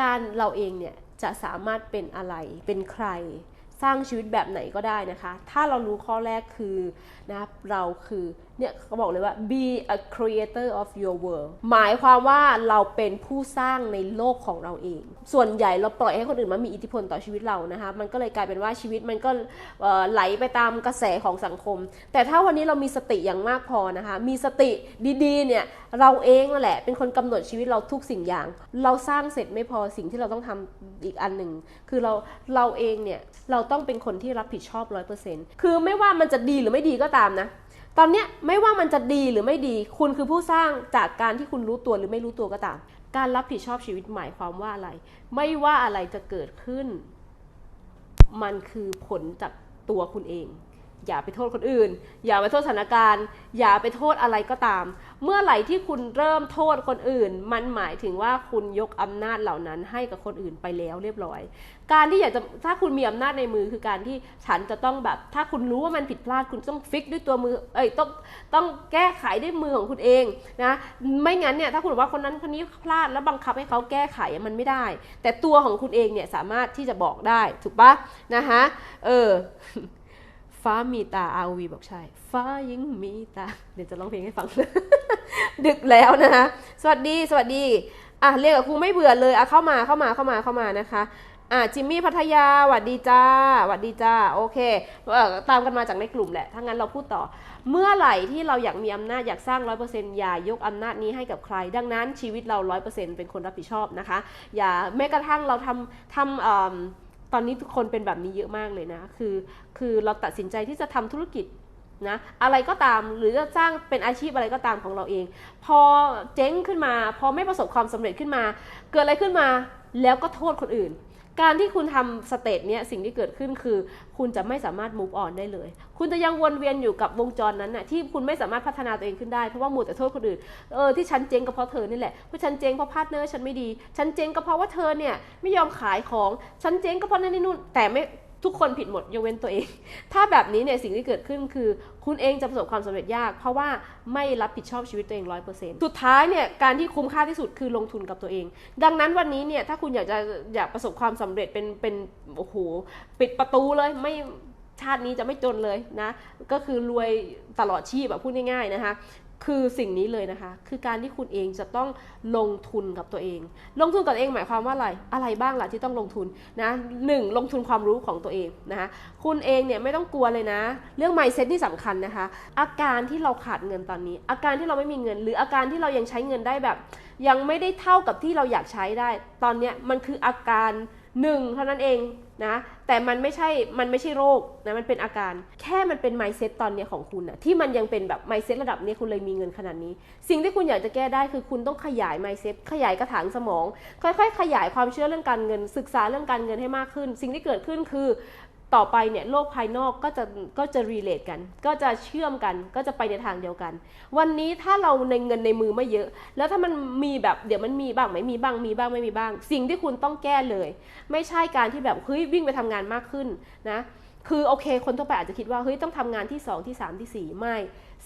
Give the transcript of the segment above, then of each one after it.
การเราเองเนี่ยจะสามารถเป็นอะไรเป็นใคร สร้างชีวิตแบบไหนก็ได้นะคะ ถ้าเรารู้ข้อแรกคือนะเราคือ เนี่ยเขาบอกเลยว่า be a creator of your world หมายความว่าเราเป็นผู้สร้างในโลกของเราเอง ส่วนใหญ่เราปล่อยให้คนอื่นมามีอิทธิพลต่อชีวิตเรานะคะ มันก็เลยกลายเป็นว่าชีวิตมันก็ไหลไปตามกระแสของสังคม แต่ถ้าวันนี้เรามีสติอย่างมากพอนะคะ มีสติดีๆ เนี่ย เราเองนั่นแหละ เป็นคนกำหนดชีวิตเราทุกสิ่งอย่าง เราสร้างเสร็จไม่พอสิ่งที่เราต้องทำอีกอันหนึ่ง คือเราเราเองเนี่ย เราต้องเป็นคนที่รับผิดชอบร้อยเปอร์เซ็นต์คือไม่ว่ามันจะดีหรือไม่ดีก็ตามนะ ตอนเนี้ยไม่ว่ามันจะดีหรือไม่ดี คุณคือผู้สร้างจากการที่คุณรู้ตัวหรือไม่รู้ตัวก็ตาม การรับผิดชอบชีวิตหมายความว่าอะไร ไม่ว่าอะไรจะเกิดขึ้น มันคือผลจากตัวคุณเอง อย่าไปโทษคนอื่น อย่าไปโทษสถานการณ์ อย่าไปโทษอะไรก็ตาม เมื่อไหร่ที่คุณเริ่มโทษคนอื่น มันหมายถึงว่าคุณยกอำนาจเหล่านั้นให้กับคนอื่นไปแล้วเรียบร้อย การที่อยากจะถ้าคุณมีอำนาจในมือคือการที่ฉันจะต้องแบบ ถ้าคุณรู้ว่ามันผิดพลาดคุณต้องฟิกด้วยตัวมือเอ้ยต้องต้องแก้ไขด้วยมือของคุณเองนะไม่งั้นเนี่ยถ้าคุณบอกว่าคนนั้นคนนี้พลาดแล้วบังคับให้เขาแก้ไขมันไม่ได้ แต่ตัวของคุณเองเนี่ยสามารถที่จะบอกได้ถูกปะนะคะเออ ฟ้ามีตาอาวีบอกใช่ ฟ้ายิ่งมีตา เดี๋ยวจะร้องเพลงให้ฟัง ดึกแล้วนะคะ สวัสดี สวัสดี อะเรียกกับครูไม่เบื่อเลย อะเข้ามาเข้ามาเข้ามาเข้ามานะคะ อะจิมมี่พัทยาหวัดดีจ้าหวัดดีจ้า โอเคเออตามกันมาจากในกลุ่มแหละ ถ้างั้นเราพูดต่อ เมื่อไหร่ที่เราอยากมีอำนาจอยากสร้างร้อยเปอร์เซ็นต์อย่ายกอำนาจนี้ให้กับใคร ดังนั้นชีวิตเราร้อยเปอร์เซ็นต์เป็นคนรับผิดชอบนะคะ อย่าแม้กระทั่งเราทำทำตอ อนนี้ทุกคนเป็นแบบนี้เยอะมากเลยนะ คือ คือเราตัดสินใจที่จะทำธุรกิจนะอะไรก็ตามหรือจะสร้างเป็นอาชีพอะไรก็ตามของเราเอง พอเจ๊งขึ้นมา พอไม่ประสบความสำเร็จขึ้นมา เกิดอะไรขึ้นมาแล้วก็โทษคนอื่น การที่คุณทำสเตจเนี้ยสิ่งที่เกิดขึ้นคือ คุณจะไม่สามารถ move on ได้เลย คุณจะยังวนเวียนอยู่กับวงจรนั้นน่ะที่คุณไม่สามารถพัฒนาตัวเองขึ้นได้เพราะว่ามูแต่โทษคนอื่นเออที่ฉันเจ๊งก็เพราะเธอนี่แหละเพราะฉันเจ๊งเพราะพาร์ทเนอร์ฉันไม่ดี ฉันเจ๊งก็เพราะว่าเธอเนี่ยไม่ยอมขายของฉันเจ๊งก็เพราะนั่นนี่นู่นแต่ไม่ ทุกคนผิดหมดยกเว้นตัวเอง ถ้าแบบนี้เนี่ยสิ่งที่เกิดขึ้นคือ คุณเองจะประสบความสำเร็จยาก เพราะว่าไม่รับผิดชอบชีวิตตัวเองร้อยเปอร์เซ็นต์สุดท้ายเนี่ยการที่คุ้มค่าที่สุดคือลงทุนกับตัวเอง ดังนั้นวันนี้เนี่ยถ้าคุณอยากจะอยากประสบความสำเร็จเป็นเป็นโอ้โหปิดประตูเลยไม่ชาตินี้จะไม่จนเลยนะ ก็คือรวยตลอดชีพแบบพูดง่ายๆนะคะ คือสิ่งนี้เลยนะคะ คือการที่คุณเองจะต้องลงทุนกับตัวเอง ลงทุนกับตัวเองหมายความว่าอะไร อะไรบ้างล่ะที่ต้องลงทุนนะหนึ่งลงทุนความรู้ของตัวเองนะคะ คุณเองเนี่ยไม่ต้องกลัวเลยนะ เรื่อง mindset ที่สำคัญนะคะ อาการที่เราขาดเงินตอนนี้ อาการที่เราไม่มีเงิน หรืออาการที่เรายังใช้เงินได้แบบ ยังไม่ได้เท่ากับที่เราอยากใช้ได้ ตอนนี้มันคืออาการ หนึ่งเท่านั้นเองนะแต่มันไม่ใช่มันไม่ใช่โรคนะมันเป็นอาการ แค่มันเป็นไมเซ็ตตอนนี้ของคุณนะที่มันยังเป็นแบบไมเซ็ตระดับนี้คุณเลยมีเงินขนาดนี้ สิ่งที่คุณอยากจะแก้ได้คือคุณต้องขยายไมเซ็ตขยายกระถางสมอง ค่อยๆ ขยายความเชื่อเรื่องการเงิน ศึกษาเรื่องการเงินให้มากขึ้น สิ่งที่เกิดขึ้นคือ ต่อไปเนี่ยโลกภายนอกก็จะก็จะรีเลทกัน ก็จะเชื่อมกันก็จะไปในทางเดียวกัน วันนี้ถ้าเราในเงินในมือไม่เยอะ แล้วถ้ามันมีแบบเดี๋ยวมันมีบ้างไม่มีบ้างมีบ้างไม่มีบ้าง สิ่งที่คุณต้องแก้เลย ไม่ใช่การที่แบบเฮ้ยวิ่งไปทำงานมากขึ้นนะคือโอเคคนทั่วไปอาจจะคิดว่าเฮ้ยต้องทำงานที่ 2 ที่ 3 ที่ 4 ไม่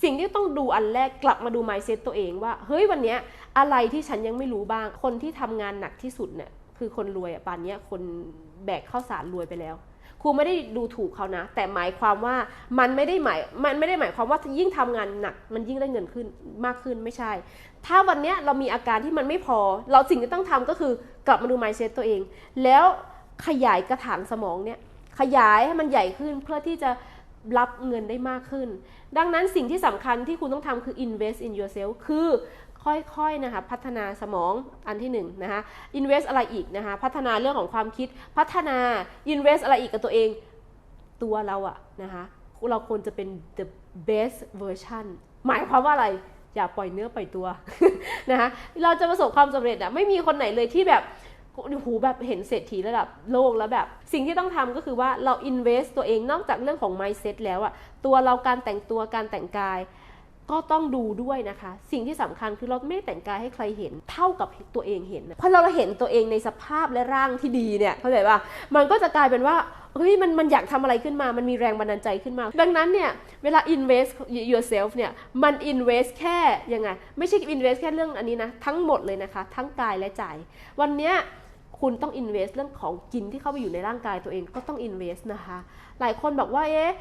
สิ่งที่ต้องดูอันแรกกลับมาดูไมเซ็ตตัวเองว่า เฮ้ยวันนี้อะไรที่ฉันยังไม่รู้บ้างคนที่ทำงานหนักที่สุดเนี่ยคือคนรวยอะปานนี้คนแบกข้าวสารรวยไปแล้ว ครูไม่ได้ดูถูกเขานะ แต่หมายความว่ามันไม่ได้หมายมันไม่ได้หมายความว่ายิ่งทำงานหนัก มันยิ่งได้เงินขึ้นมากขึ้นไม่ใช่ ถ้าวันนี้เรามีอาการที่มันไม่พอ เราสิ่งที่ต้องทำก็คือกลับมาดูไมเซ็ตตัวเอง แล้วขยายกระถางสมองเนี่ยขยายให้มันใหญ่ขึ้นเพื่อที่จะรับเงินได้มากขึ้น ดังนั้นสิ่งที่สำคัญที่คุณต้องทำคือ invest in yourself คือ ค่อยๆนะคะพัฒนาสมองอันที่1นนะคะ invest อะไรอีกนะคะพัฒนาเรื่องของความคิดพัฒนา invest อะไรอีกกับตัวเองตัวเราอะนะคะเราควรจะเป็น the best version หมายความว่าอะไรอย่าปล่อยเนื้อปล่อยตัวนะคะเราจะประสบความสำเร็จอะไม่มีคนไหนเลยที่แบบหูแบบเห็นเศรษฐีระดับโลกแล้วแบบ สิ่งที่ต้องทำก็คือว่าเรา invest ตัวเองนอกจากเรื่องของ mindset แล้วอะตัวเราการแต่งตัวการแต่งกาย ก็ต้องดูด้วยนะคะ สิ่งที่สำคัญคือเราไม่ได้แต่งกายให้ใครเห็นเท่ากับตัวเองเห็นเพราะเราเห็นตัวเองในสภาพและร่างที่ดีเนี่ยเข้าใจป่ะมันก็จะกลายเป็นว่าเฮ้ยมันมันอยากทำอะไรขึ้นมา มันมีแรงบันดาลใจขึ้นมา ดังนั้นเนี่ย เวลา invest yourself เนี่ย มัน invest แค่ยังไง ไม่ใช่ invest แค่เรื่องอันนี้นะ ทั้งหมดเลยนะคะ ทั้งกายและใจ วันเนี้ย คุณต้องอินเวสต์เรื่องของกินที่เข้าไปอยู่ในร่างกายตัวเองก็ต้องอินเวสต์นะคะ หลายคนบอกว่าเอ๊ะ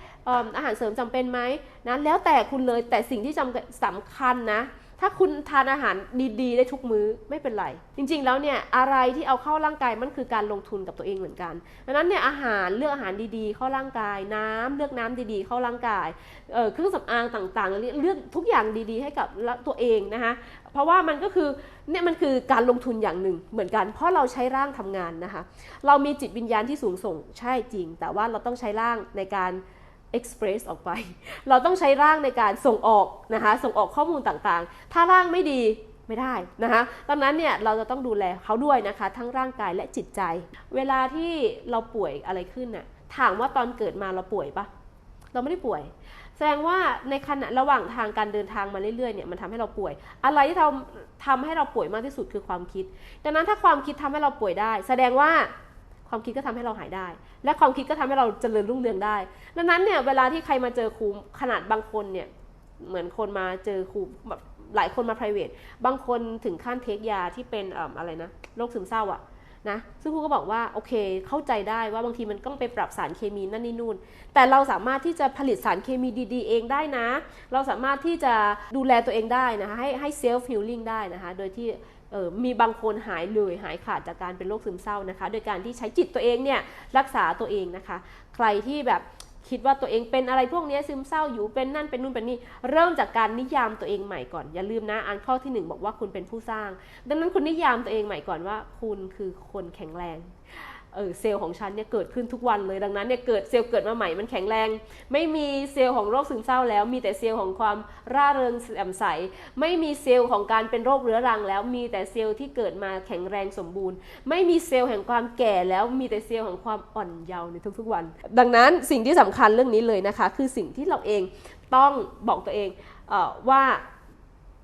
อาหารเสริมจำเป็นไหมนะแล้วแต่คุณเลยแต่สิ่งที่จำสำคัญนะ ถ้าคุณทานอาหารดีๆ ได้ทุกมื้อไม่เป็นไร จริงๆแล้วเนี่ยอะไรที่เอาเข้าร่างกายมันคือการลงทุนกับตัวเองเหมือนกันดังนั้นเนี่ยอาหารเลือกอาหารดีๆ เข้าร่างกาย น้ำเลือกน้ำดีๆ เข้าร่างกายเเครื่องสำอางต่างๆ เลือกทุกอย่างดีๆ ให้กับตัวเองนะคะเพราะว่ามันก็คือเนี่ยมันคือการลงทุนอย่างหนึ่งเหมือนกัน เพราะเราใช้ร่างทำงานนะคะเรามีจิตวิญญาณที่สูงส่งใช่จริง แต่ว่าเราต้องใช้ร่างในการ express ออกไป เราต้องใช้ร่างในการส่งออกนะคะส่งออกข้อมูลต่างๆ ถ้าร่างไม่ดีไม่ได้นะคะดังนั้นเนี่ยเราจะต้องดูแลเขาด้วยนะคะ ทั้งร่างกายและจิตใจ เวลาที่เราป่วยอะไรขึ้นน่ะถามว่าตอนเกิดมาเราป่วยปะเราไม่ได้ป่วย แสดงว่าในขณะระหว่างทางการเดินทางมาเรื่อยๆเนี่ยมันทำให้เราป่วย อะไรที่ทำทำให้เราป่วยมากที่สุดคือความคิด ดังนั้นถ้าความคิดทำให้เราป่วยได้ แสดงว่า ความคิดก็ทำให้เราหายได้ และความคิดก็ทำให้เราเจริญรุ่งเรืองได้ ดังนั้นเนี่ยเวลาที่ใครมาเจอครูขนาดบางคนเนี่ยเหมือนคนมาเจอครูแบบหลายคนมา private บางคนถึงขั้นเทคยาที่เป็นออะไรนะโรคซึมเศร้าอะนะซึ่งครูก็บอกว่าโอเคเข้าใจได้ว่าบางทีมันต้องไปปรับสารเคมีนั่นนี่นู่น แต่เราสามารถที่จะผลิตสารเคมีดี ๆ เองได้นะ เราสามารถที่จะดูแลตัวเองได้นะคะให้ให้เซลฟ์ฮิลลิ่งได้นะคะ โดยที่ ออมีบางคนหายเลยหายขาดจากการเป็นโรคซึมเศร้านะคะ โดยการที่ใช้จิตตัวเองเนี่ยรักษาตัวเองนะคะ ใครที่แบบคิดว่าตัวเองเป็นอะไรพวกนี้ซึมเศร้าอยู่เป็นนั่นเป็นนู่นเป็นนี่เริ่มจากการนิยามตัวเองใหม่ก่อน อย่าลืมนะอันข้อที่หนึ่งบอกว่าคุณเป็นผู้สร้าง ดังนั้นคุณนิยามตัวเองใหม่ก่อนว่า คุณคือคนแข็งแรง เออเซลล์ของฉันเนี่ยเกิดขึ้นทุกวันเลยดังนั้นเนี่ยเกิดเซลล์เกิดมาใหม่มันแข็งแรง ไม่มีเซลล์ของโรคซึมเศร้าแล้ว มีแต่เซลล์ของความร่าเริงแจ่มใส ไม่มีเซลล์ของการเป็นโรคเรื้อรังแล้ว มีแต่เซลล์ที่เกิดมาแข็งแรงสมบูรณ์ ไม่มีเซลล์แห่งความแก่แล้วมีแต่เซลล์ของความอ่อนเยาว์ในทุกๆวัน ดังนั้นสิ่งที่สำคัญเรื่องนี้เลยนะคะ คือสิ่งที่เราเองต้องบอกตัวเองเออว่า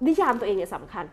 นิยามตัวเองเนี่ยสำคัญ